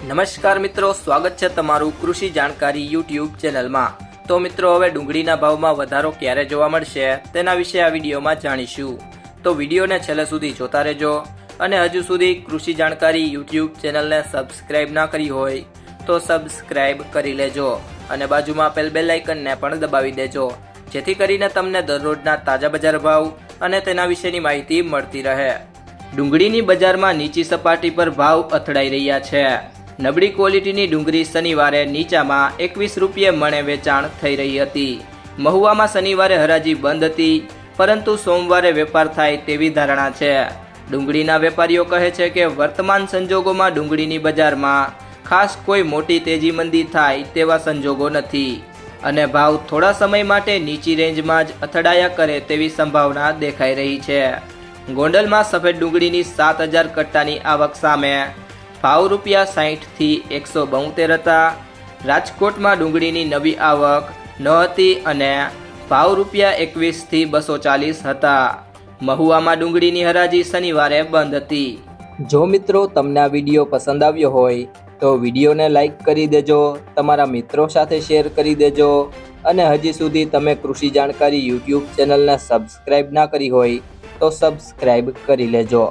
નમસ્કાર મિત્રો, સ્વાગત છે તમારું કૃષિ જાણકારી યુટ્યુબ ચેનલમાં. તો મિત્રો, હવે ડુંગળીના ભાવમાં વધારો ક્યારે જોવા મળશે તેના વિશે આ વિડીયોમાં જાણીશું. તો વિડીયોને છેલ્લે સુધી જોતા રહેજો અને હજુ સુધી કૃષિ જાણકારી યુટ્યુબ ચેનલને સબસ્ક્રાઇબ ના કરી હોય તો સબસ્ક્રાઇબ કરી લેજો અને બાજુમાં આપેલ બેલ આઇકનને પણ દબાવી દેજો, જેથી કરીને તમને દરરોજના તાજા બજાર ભાવ અને તેના વિશેની માહિતી મળતી રહે. ડુંગળીની બજારમાં નીચી સપાટી પર ભાવ અથડાઈ રહ્યા છે. નબળી ક્વોલિટીની ડુંગળી શનિવારે નીચામાં એકવીસ રૂપિયે મણે વેચાણ થઈ રહી હતી. મહુવામાં શનિવારે હરાજી બંધ હતી, પરંતુ સોમવારે વેપાર થાય તેવી ધારણા છે. ડુંગળીના વેપારીઓ કહે છે કે વર્તમાન સંજોગોમાં ડુંગળીની બજારમાં ખાસ કોઈ મોટી તેજી મંદી થાય તેવા સંજોગો નથી. અને ભાવ થોડા સમય માટે નીચી રેન્જમાં જ અથડાયા કરે તેવી સંભાવના દેખાઈ રહી છે. ગોંડલમાં સફેદ ડુંગળીની સાત હજાર કટ્ટાની આવક સામે ભાવ રૂપિયા સાહીઠથી એકસો બોતેર હતા. રાજકોટમાં ડુંગળીની નવી આવક ન હતી અને ભાવ રૂપિયા એકવીસથી બસો ચાલીસ હતા. મહુવામાં ડુંગળીની હરાજી શનિવારે બંધ હતી. જો મિત્રો તમને આ વીડિયો પસંદ આવ્યો હોય, તો વિડીયોને લાઈક કરી દેજો, તમારા મિત્રો સાથે શેર કરી દેજો, અને હજી સુધી તમે કૃષિ જાણકારી યુટ્યુબ ચેનલને સબસ્ક્રાઈબ ના કરી હોય, તો સબસ્ક્રાઈબ કરી લેજો.